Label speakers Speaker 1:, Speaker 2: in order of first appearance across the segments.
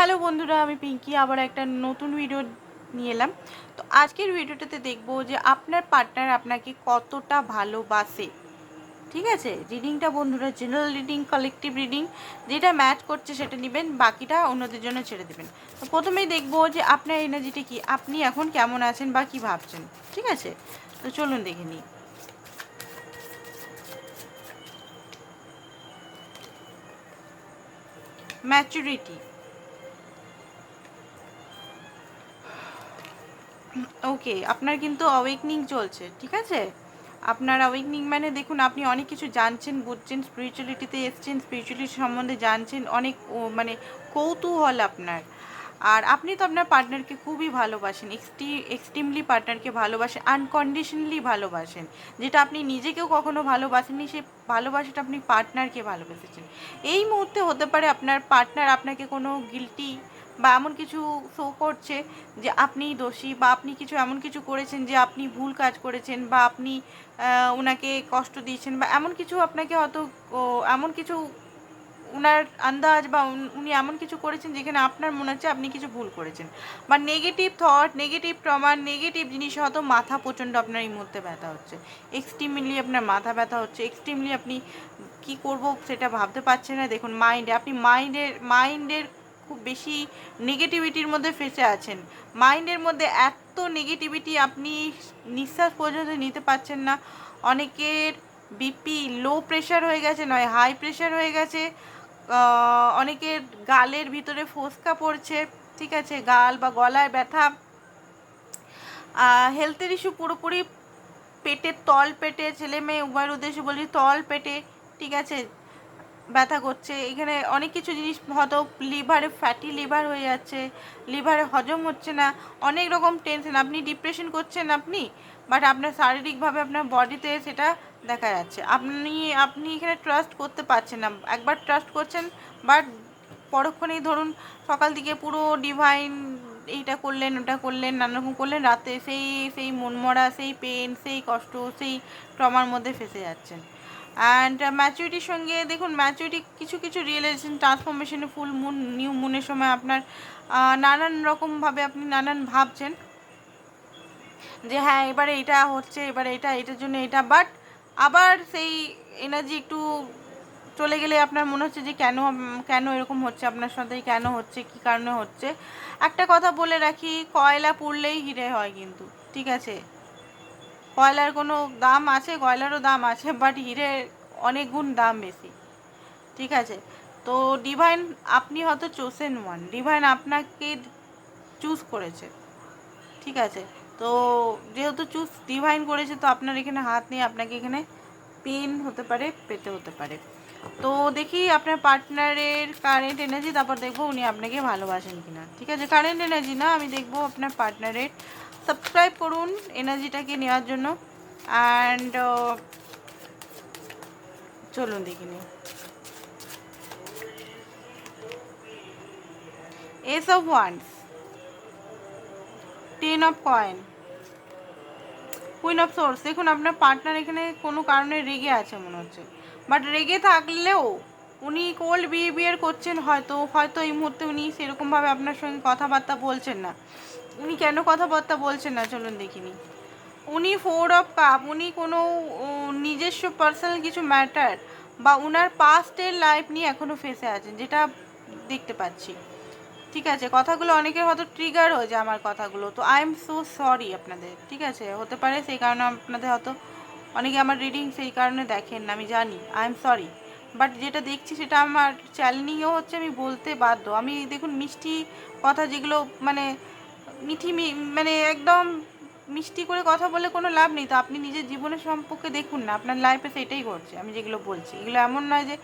Speaker 1: Hello বন্ধুরা, আমি পিঙ্কি, আবার একটা নতুন ভিডিও নিয়ে এলাম। তো আজকের ভিডিওটাতে দেখব যে আপনার পার্টনার আপনাকে কতটা ভালোবাসে। ঠিক আছে? রিডিংটা বন্ধুরা জেনারেল রিডিং কালেকটিভ রিডিং যেটা ম্যাচ করছে সেটা নেবেন, বাকিটা অন্যদের জন্য ছেড়ে দেবেন। তো প্রথমেই দেখব যে আপনার এনার্জিটা কি? আপনি এখন কেমন আছেন বা কী ভাবছেন? ঠিক আছে? তো চলুন দেখে নিই। ম্যাচুরিটি ওকে আপনার কিন্তু অওয়েকনিং চলছে, ঠিক আছে? আপনার অওয়েকনিং মানে দেখুন, আপনি অনেক কিছু জানছেন বুঝছেন স্পিরিচুয়ালিটিতে এসছেন স্পিরিচুয়ালিটি সম্বন্ধে জানছেন, অনেক মানে কৌতূহল আপনার। আর আপনি তো আপনার পার্টনারকে খুবই ভালোবাসেন এক্সটি এক্সট্রিমলি পার্টনারকে ভালোবাসেন আনকন্ডিশনালি ভালোবাসেন। যেটা আপনি নিজেকেও কখনো ভালোবাসেননি সে ভালোবাসাটা আপনি পার্টনারকে ভালোবেসেছেন। এই মুহূর্তে হতে পারে আপনার পার্টনার আপনাকে কোনো গিলটি বা এমন কিছু শো করছে যে আপনি দোষী বা আপনি কিছু এমন কিছু করেছেন যে আপনি ভুল কাজ করেছেন বা আপনি ওনাকে কষ্ট দিয়েছেন বা এমন কিছু আপনাকে হয়তো এমন কিছু ওনার আন্দাজ বা উন- উনি এমন কিছু করেছেন যেখানে আপনার মনে হচ্ছে আপনি কিছু ভুল করেছেন। বা negative thought negative trauma negative জিনিস হয়তো মাথা প্রচণ্ড আপনার এই মুহূর্তে ব্যথা হচ্ছে। এক্সট্রিমলি আপনার মাথা ব্যথা হচ্ছে। এক্সট্রিমলি আপনি কি করব সেটা ভাবতে পারছেন না। দেখুন মাইন্ডে আপনি মাইন্ডের মাইন্ডের খুব বেশি নেগেটিভিটির মধ্যে ফেসে আছেন। মাইন্ডের মধ্যে এত নেগেটিভিটি আপনি নিঃশ্বাস পর্যন্ত নিতে পারছেন না। অনেকের বিপি লো প্রেশার হয়ে গেছে, নয় হাই প্রেশার হয়ে গেছে। অনেকের গালের ভিতরে ফোসকা পড়ছে, ঠিক আছে, গাল বা গলায় ব্যথা। হেলথের ইস্যু পুরোপুরি পেটের তল পেটে ছেলে মেয়ে উভয়ের উদ্দেশ্যে বলি তল পেটে ঠিক আছে ব্যথা করছে। এখানে অনেক কিছু জিনিস হয়তো লিভারে ফ্যাটি লিভার হয়ে যাচ্ছে লিভারে হজম হচ্ছে না, অনেক রকম টেনশন আপনি ডিপ্রেশন করছেন আপনি বাট আপনার শারীরিকভাবে আপনার বডিতে সেটা দেখা যাচ্ছে। আপনি আপনি এখানে ট্রাস্ট করতে পারছেন না। একবার ট্রাস্ট করছেন বাট পরক্ষণেই ধরুন সকাল থেকে পুরো ডিভাইন এইটা করলেন, ওটা করলেন, নানা রকম করলেন, রাতে সেই সেই মনমরা, সেই পেন সেই কষ্ট, সেই ট্রমার মধ্যে ফেসে যাচ্ছেন। অ্যান্ড ম্যাচুরিটির সঙ্গে দেখুন ম্যাচুরিটি কিছু কিছু রিয়েলাইজেশন ট্রান্সফরমেশনে ফুল মুন নিউ মুনের সময় আপনার নানান রকমভাবে আপনি নানান ভাবছেন। যে হ্যাঁ এবারে এটা হচ্ছে, এবারে এটা, এটার জন্য এটা। বাট আবার সেই এনার্জি একটু চলে গেলে আপনার মনে হচ্ছে যে কেন কেন এরকম হচ্ছে? আপনার সাথে কেন হচ্ছে? কি কারণে হচ্ছে? একটা কথা বলে রাখি, কয়লা পুড়লেই হিরে হয় কিন্তু, ঠিক আছে? কয়লার কোনো দাম আছে? কয়লারও দাম আছে বাট হিরে অনেক গুণ দাম বেশি। ঠিক আছে? তো ডিভাইন আপনি হয়তো চোসেন ওয়ান ডিভাইন আপনাকে চুজ করেছে। ঠিক আছে? তো যেহেতু চুজ ডিভাইন করেছে, তো আপনার এখানে হাত নেই, আপনাকে এখানে পেন হতে পারে, পেতে হতে পারে। তো দেখি আপনার পার্টনারের কারেন্ট এনার্জি তারপর দেখব উনি আপনাকে ভালোবাসেন কিনা। ঠিক আছে? কারেন্ট এনার্জি না, আমি দেখব আপনার পার্টনারের সাবস্ক্রাইব করুন এনার্জিটাকে নেওয়ার জন্য। অ্যান্ড চলুন দেখি নিই। Ace of wands ten of coins queen of swords দেখুন, আপনার পার্টনার এখানে কোনো কারণে রেগে আছে মনে হচ্ছে। বাট রেগে থাকলেও উনি কোল্ড বিহেভিয়ার করছেন হয়তো হয়তো এই মুহূর্তে উনি সেরকমভাবে আপনার সঙ্গে কথাবার্তা বলছেন না। উনি কেন কথাবার্তা বলছেন না চলুন দেখিনি। উনি ফোর অফ কাপ উনি কোনো নিজস্ব পার্সোনাল কিছু ম্যাটার বা উনার পাস্টের লাইফ নিয়ে এখনও ফেসে আছেন, যেটা দেখতে পাচ্ছি। ঠিক আছে, কথাগুলো অনেকের হয়তো ট্রিগার হয়ে যায় আমার কথাগুলো, তো আই এম সো সরি আপনাদের, ঠিক আছে? হতে পারে সেই কারণে আপনাদের হয়তো, অনেকে আমার রিডিং সেই কারণে দেখেন না, আমি জানি আই এম সরি বাট যেটা দেখছি সেটা আমার চ্যালেঞ্জিংও হচ্ছে আমি বলতে বাধ্য। আমি দেখুন মিষ্টি কথা যেগুলো মানে মিঠি মানে একদম মিষ্টি করে কথা বলে কোনো লাভ নেই। তো আপনি নিজের জীবনের সম্পর্কে দেখুন না, আপনার লাইফে সেটাই ঘটছে, আমি যেগুলো বলছি। এগুলো এমন নয় যে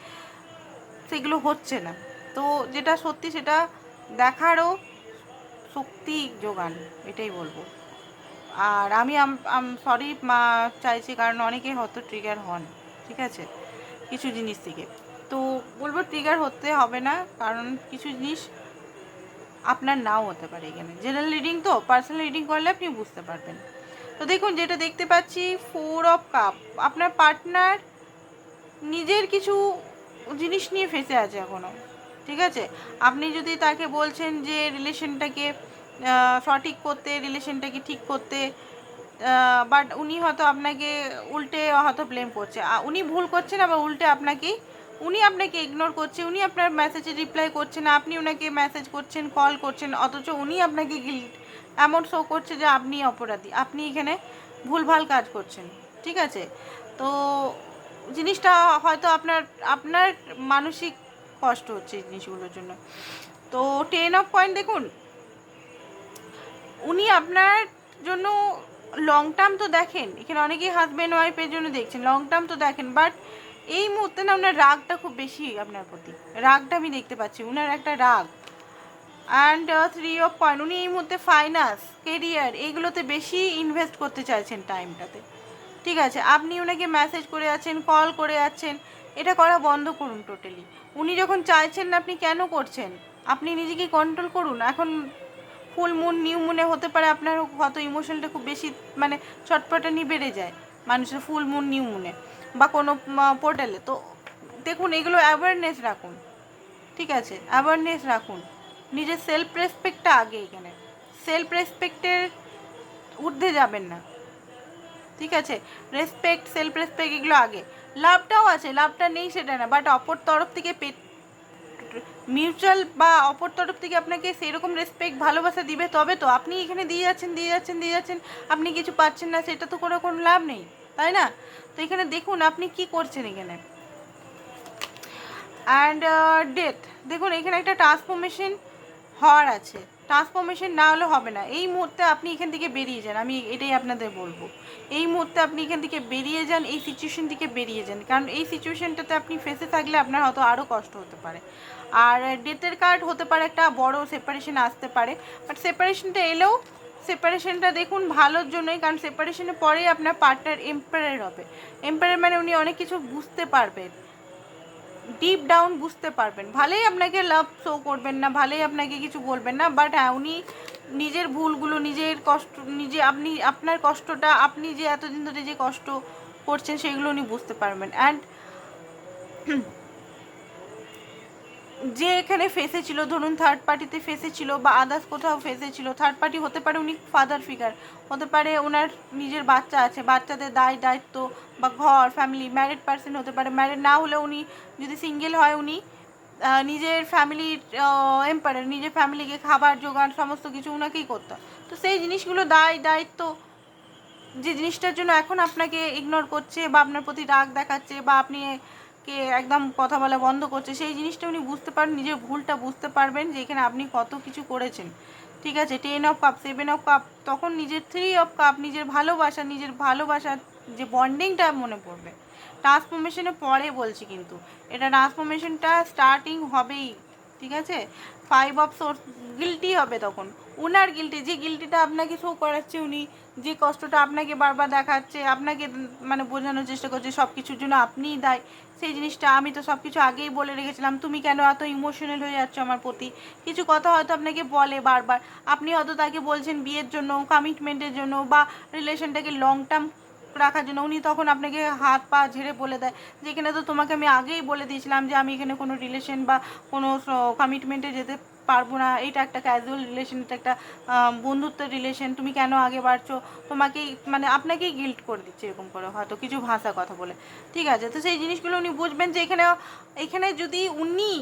Speaker 1: সেগুলো হচ্ছে না। তো যেটা সত্যি সেটা দেখারও শক্তি যোগান, এটাই বলব। আর আমি সরি মা, চাইছি, কারণ অনেকে হয়তো ট্রিগার হন, ঠিক আছে? কিছু জিনিস থেকে। তো বলব ট্রিগার হতে হবে না, কারণ কিছু জিনিস আপনার নাও হতে পারে এখানে। জেনারেল রিডিং তো পার্সোনাল রিডিং করলে আপনি বুঝতে পারবেন। তো দেখুন, যেটা দেখতে পাচ্ছি ফোর অফ কাপ আপনার পার্টনার নিজের কিছু জিনিস নিয়ে ফেসে আছে এখনও ঠিক আছে? আপনি যদি তাকে বলছেন যে রিলেশনটাকে সঠিক করতে রিলেশনটাকে ঠিক করতে বাট উনি হয়তো আপনাকে উল্টে হয়তো ব্লেম করছে। উনি ভুল করছেন আবার উল্টে আপনাকেই উনি আপনাকে ইগনোর করছে, উনি আপনার মেসেজে রিপ্লাই করছেন না আপনি ওনাকে মেসেজ করছেন কল করছেন, অথচ উনি আপনাকে গিল্ট এমন শো করছে যে আপনি অপরাধী, আপনি এখানে ভুলভাল কাজ করছেন, ঠিক আছে? তো জিনিসটা হয়তো আপনার আপনার মানসিক কষ্ট হচ্ছে জিনিসগুলোর জন্য। তো টেন অফ পয়েন্ট দেখুন, উনি আপনার জন্য লং টার্ম তো দেখেন, এখানে অনেকেই হাজব্যান্ড ওয়াইফের জন্য দেখছেন লং টার্ম তো দেখেন বাট এই মুহূর্তে না ওনার রাগটা খুব বেশি আপনার প্রতি। রাগটা আমি দেখতে পাচ্ছি ওনার একটা রাগ। অ্যান্ড থ্রি অফ পয়েন্ট উনি এই মুহূর্তে ফাইন্যান্স কেরিয়ার এইগুলোতে বেশি ইনভেস্ট করতে চাইছেন টাইমটাতে ঠিক আছে, আপনি ওনাকে মেসেজ করে যাচ্ছেন কল করে যাচ্ছেন এটা করা বন্ধ করুন টোটালি উনি যখন চাইছেন না আপনি কেন করছেন, আপনি নিজেকে কন্ট্রোল করুন। এখন ফুল মুন, নিউ মুনে হতে পারে আপনার হয়তো ইমোশনটা খুব বেশি মানে ছটপটানি বেড়ে যায় মানুষের ফুল মুন, নিউ মুনে বা কোনো পোর্টালে তো দেখুন, এগুলো অ্যাওয়ারনেস রাখুন, ঠিক আছে? অ্যাওয়ারনেস রাখুন। নিজের সেলফ রেসপেক্টটা আগে এখানে। সেলফ রেসপেক্টের ঊর্ধ্বে যাবেন না। ঠিক আছে? রেসপেক্ট সেলফ রেসপেক্ট এগুলো আগে। লাভটাও আছে, লাভটা নেই সেটা না বাট অপর তরফ থেকে মিউচুয়াল বা অপর তরফ থেকে আপনাকে সেরকম রেসপেক্ট ভালোবাসা দিবে, তবে তো আপনি এখানে দিয়ে যাচ্ছেন দিয়ে যাচ্ছেন দিয়ে যাচ্ছেন, আপনি কিছু পাচ্ছেন না, সেটা তো কোনো কোনো লাভ নেই, তাই না? তো এখানে দেখুন আপনি কি করছেন এখানে? অ্যান্ড ডেথ দেখুন এখানে একটা ট্রান্সফরমেশন হওয়ার আছে। ট্রান্সফরমেশন না হলে হবে না। এই মুহূর্তে আপনি এখান থেকে বেরিয়ে যান, আমি এটাই আপনাদের বলব। এই মুহূর্তে আপনি এখান থেকে বেরিয়ে যান, এই সিচুয়েশন থেকে বেরিয়ে যান। কারণ এই সিচুয়েশনটাতে আপনি ফেসে থাকলে আপনার হয়তো আরও কষ্ট হতে পারে। আর ডেথের কার্ড হতে পারে একটা বড় সেপারেশন আসতে পারে। বাট সেপারেশনটা এলেও সেপারেশনটা দেখুন ভালোর জন্যই, কারণ সেপারেশনের পরেই আপনার পার্টনার এম্পায়ার হবে। এম্পায়ার মানে উনি অনেক কিছু বুঝতে পারবেন। ডিপ ডাউন বুঝতে পারবেন। ভালেই আপনাকে লাভ শো করবেন না, ভালেই আপনাকে কিছু বলবেন না বাট হ্যাঁ উনি নিজের ভুলগুলো, নিজের কষ্ট, নিজে, আপনি, আপনার কষ্টটা, আপনি যে এতদিন ধরে যে কষ্ট করছেন, সেগুলো উনি বুঝতে পারবেন। অ্যান্ড যে এখানে ফেসে ছিল, ধরুন থার্ড পার্টিতে ফেসে ছিল বা আদার্স কোথাও ফেসে ছিল থার্ড পার্টি হতে পারে উনি ফাদার ফিগার হতে পারে ওনার নিজের বাচ্চা আছে, বাচ্চাদের দায়, দায়িত্ব বা ঘর ফ্যামিলি ম্যারিড পার্সন হতে পারে ম্যারিড না হলে উনি যদি সিঙ্গেল হয় উনি নিজের ফ্যামিলির এম্পায়ার নিজের ফ্যামিলিকে খাবার জোগান, সমস্ত কিছু ওনাকেই করতো তো সেই জিনিসগুলো দায়, দায়িত্ব, যে জিনিসটার জন্য এখন আপনাকে ইগনোর করছে বা আপনার প্রতি রাগ দেখাচ্ছে বা আপনি কে একদম কথা বলা বন্ধ করছে, সেই জিনিসটা উনি বুঝতে পারেন, নিজের ভুলটা বুঝতে পারবেন যে এখানে আপনি কত কিছু করেছেন। ঠিক আছে ten of cup seven of cup তখন নিজের থ্রি অফ কাপ নিজের ভালোবাসা, নিজের ভালোবাসার যে বন্ডিংটা মনে পড়বে। ট্রান্সফরমেশনে পরে বলছি কিন্তু, এটা ট্রান্সফরমেশনটা স্টার্টিং হবেই, ঠিক আছে? ফাইভ অফ সোর্স গিলটি হবে তখন। উনার গিলটি যে গিলটিটা আপনাকে শো করাচ্ছে উনি, যে কষ্টটা আপনাকে বারবার দেখাচ্ছে, আপনাকে মানে বোঝানোর চেষ্টা করছে সব কিছুর জন্য আপনিই দায়। সেই জিনিসটা আমি তো সব কিছু আগেই বলে রেখেছিলাম, তুমি কেন এত ইমোশনাল হয়ে যাচ্ছ আমার প্রতি? কিছু কথা হয়তো আপনাকে বলে বারবার। আপনি হয়তো তাকে বলছেন বিয়ের জন্য কমিটমেন্টের জন্য, বা রিলেশনটাকে লং টার্ম রাখার জন্য। উনি তখন আপনাকে হাত পা ঝেড়ে বলে দেয় যে, এখানে তো তোমাকে আমি আগেই বলে দিয়েছিলাম যে, আমি এখানে কোনো রিলেশন বা কোনো কমিটমেন্টে যেতে পারব না। এটা একটা ক্যাজুয়াল রিলেশন এটা একটা বন্ধুত্বের রিলেশন তুমি কেন আগে বাড়ছো? তোমাকেই মানে আপনাকেই গিল্ট করে দিচ্ছে এরকম করে। হয়তো কিছু ভাষা কথা বলে। ঠিক আছে? তো সেই জিনিসগুলো উনি বুঝবেন যে, এখানে এখানে যদি উনি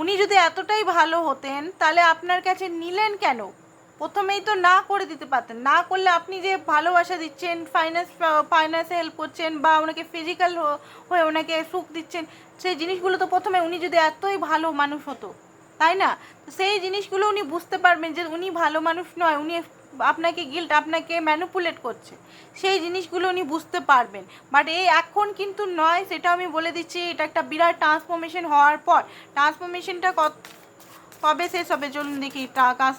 Speaker 1: উনি যদি এতটাই ভালো হতেন, তাহলে আপনার কাছে নিলেন কেন? প্রথমেই তো না করে দিতে পারতেন। না করলে আপনি যে ভালোবাসা দিচ্ছেন ফাইন্যান্স ফাইন্যান্সে হেল্প করছেন বা ওনাকে ফিজিক্যাল হয়ে ওনাকে সুখ দিচ্ছেন, সেই জিনিসগুলো তো প্রথমে উনি যদি এতই ভালো মানুষ হতো, তাই না? সেই জিনিসগুলো উনি বুঝতে পারবেন যে উনি ভালো মানুষ নয়, উনি আপনাকে গিল্ট আপনাকে ম্যানুপুলেট করছে। সেই জিনিসগুলো উনি বুঝতে পারবেন। বাট এই এখন কিন্তু নয়, সেটা আমি বলে দিচ্ছি, এটা একটা বিরাট ট্রান্সফরমেশন হওয়ার পর। ট্রান্সফরমেশনটা কত কবে শেষ হবে চলুন দেখি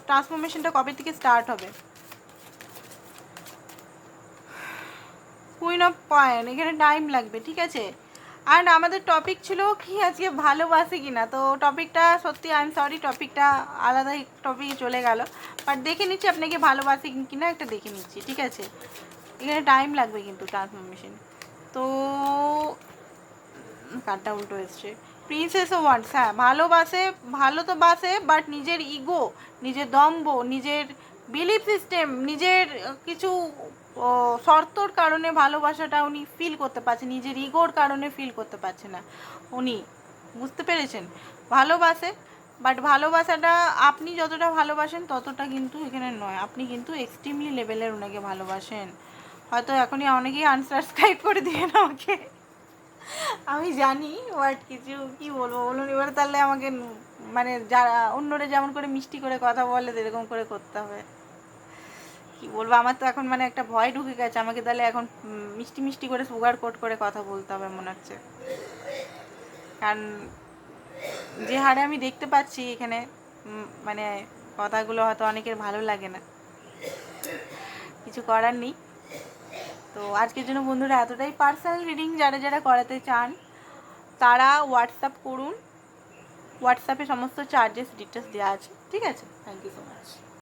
Speaker 1: ট্রান্সফরমেশনটা কবে থেকে স্টার্ট হবে? কুইন অফ পয়েন্ট এখানে টাইম লাগবে, ঠিক আছে? আর আমাদের টপিক ছিল কি আজকে ভালোবাসে কি না তো টপিকটা সত্যি আই এম সরি টপিকটা আলাদা টপিকে চলে গেল। বাট দেখে নিচ্ছি আপনাকে ভালোবাসে কি না একটা দেখে নিচ্ছি, ঠিক আছে? এখানে টাইম লাগবে কিন্তু ট্রান্সফরমেশন তো কার্ডটা উল্টো এসছে প্রিন্সেসও ওয়ান্টস হ্যাঁ ভালোবাসে ভালো তো বাসে বাট নিজের ইগো নিজের দম্ভ, নিজের বিলিফ সিস্টেম নিজের কিছু শর্তর কারণে ভালোবাসাটা উনি ফিল করতে পারছে, নিজের ইগোর কারণে ফিল করতে পারছে না উনি, বুঝতে পেরেছেন? ভালোবাসে বাট ভালোবাসাটা আপনি যতটা ভালোবাসেন, ততটা কিন্তু এখানে নয়, আপনি কিন্তু এক্সট্রিমলি লেভেলের ওনাকে ভালোবাসেন। হয়তো এখনই অনেকেই আনসাবস্ক্রাইব করে দিবেন আমাকে। আমি জানি বাট কিছু কি বলব? বলুন, এবার তাহলে আমাকে মানে যারা, অন্যরা যেমন করে মিষ্টি করে কথা বলে এরকম করে করতে হবে। কি বলব? আমার তো এখন মানে একটা ভয় ঢুকে গেছে। আমাকে তাহলে এখন মিষ্টি মিষ্টি করে সুগার কোট করে কথা বলতে হবে, মনে হচ্ছে। কারণ, যে হারে আমি দেখতে পাচ্ছি এখানে মানে কথাগুলো হয়তো অনেকের ভালো লাগে না। কিছু করার নেই। তো আজকের জন্য বন্ধুরা এতটাই পার্সোনাল রিডিং যারা যারা করাতে চান, তারা হোয়াটসঅ্যাপ করুন। হোয়াটসঅ্যাপে সমস্ত চার্জেস ডিটেলস দেওয়া আছে। ঠিক আছে? Thank you so much